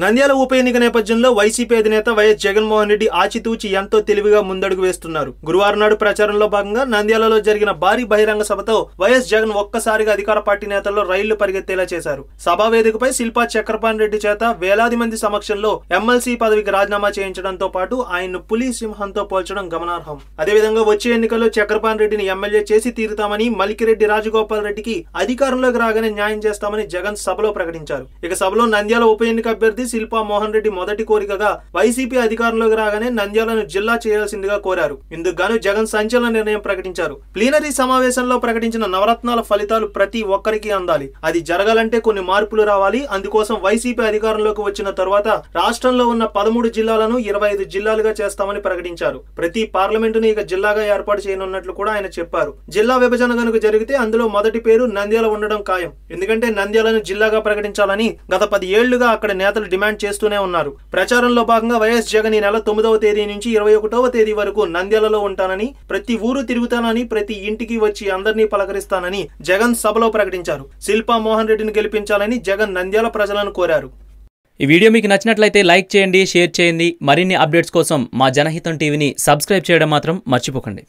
నంద్యాల ఉప ఎన్నిక నేపథ్యంలో వైసీపీ అధినేత వైఎస్ జగన్మోహన్ రెడ్డి ఆచితూచి ఎంతో తెలివిగా ముందడుగు వేస్తున్నారు. గురువారం నాడు ప్రచారంలో భాగంగా నంద్యాలలో జరిగిన భారీ బహిరంగ సభతో వైఎస్ జగన్ ఒక్కసారిగా అధికార పార్టీ నేతల్లో రైళ్ళు పరిగెత్తేలా చేశారు. సభా వేదికపై శిల్పా చక్రపాణి రెడ్డి చేత వేలాది మంది సమక్షంలో ఎమ్మెల్సీ పదవికి రాజీనామా చేయించడంతో పాటు ఆయన్ను పులి సింహంతో పోల్చడం గమనార్హం. అదేవిధంగా వచ్చే ఎన్నికల్లో చక్రపాణి రెడ్డిని ఎమ్మెల్యే చేసి తీరుతామని మలికిరెడ్డి రాజగోపాల్ రెడ్డికి అధికారంలోకి రాగానే న్యాయం చేస్తామని జగన్ సభలో ప్రకటించారు. ఇక సభలో నంద్యాల ఉప ఎన్నిక అభ్యర్థి శిల్పా మోహన్ రెడ్డి మొదటి కోరికగా వైసీపీ అధికారంలోకి రాగానే నంద్యాలను జిల్లా చేయాల్సిందిగా కోరారు. ఇందుకు జగన్ సంచలన నిర్ణయం ప్రకటించారు. ప్లీనరీ సమావేశంలో ప్రకటించిన నవరత్నాల ఫలితాలు ప్రతి ఒక్కరికి అందాలి. అది జరగాలంటే కొన్ని మార్పులు రావాలి. అందుకోసం వైసీపీ అధికారంలోకి వచ్చిన తరువాత రాష్ట్రంలో ఉన్న పదమూడు జిల్లాలను ఇరవై ఐదు జిల్లాలుగా చేస్తామని ప్రకటించారు. ప్రతి పార్లమెంటును ఇక జిల్లాగా ఏర్పాటు చేయనున్నట్లు కూడా ఆయన చెప్పారు. జిల్లా విభజన కనుక జరిగితే అందులో మొదటి పేరు నంద్యాల ఉండడం ఖాయం. ఎందుకంటే నంద్యాలను జిల్లాగా ప్రకటించాలని గత పది ఏళ్ళుగా అక్కడ నేతలు డిమాండ్ చేస్తూనే ఉన్నారు. ప్రచారంలో భాగంగా వైఎస్ జగన్ ఈ నెల తొమ్మిదవ తేదీ నుంచి ఇరవై ఒకటవ తేదీ వరకు నంద్యాలలో ఉంటానని ప్రతి ఊరు తిరుగుతానని ప్రతి ఇంటికి వచ్చి అందరినీ పలకరిస్తానని జగన్ సభలో ప్రకటించారు. శిల్పా మోహన్ రెడ్డిని గెలిపించాలని జగన్ నంద్యాల ప్రజలను కోరారు. ఈ వీడియో మీకు నచ్చినట్లయితే లైక్ చేయండి షేర్ చేయండి. మరిన్ని అప్డేట్స్ కోసం మా జనహితం టీవీని సబ్స్క్రైబ్ చేయడం మాత్రం మర్చిపోకండి.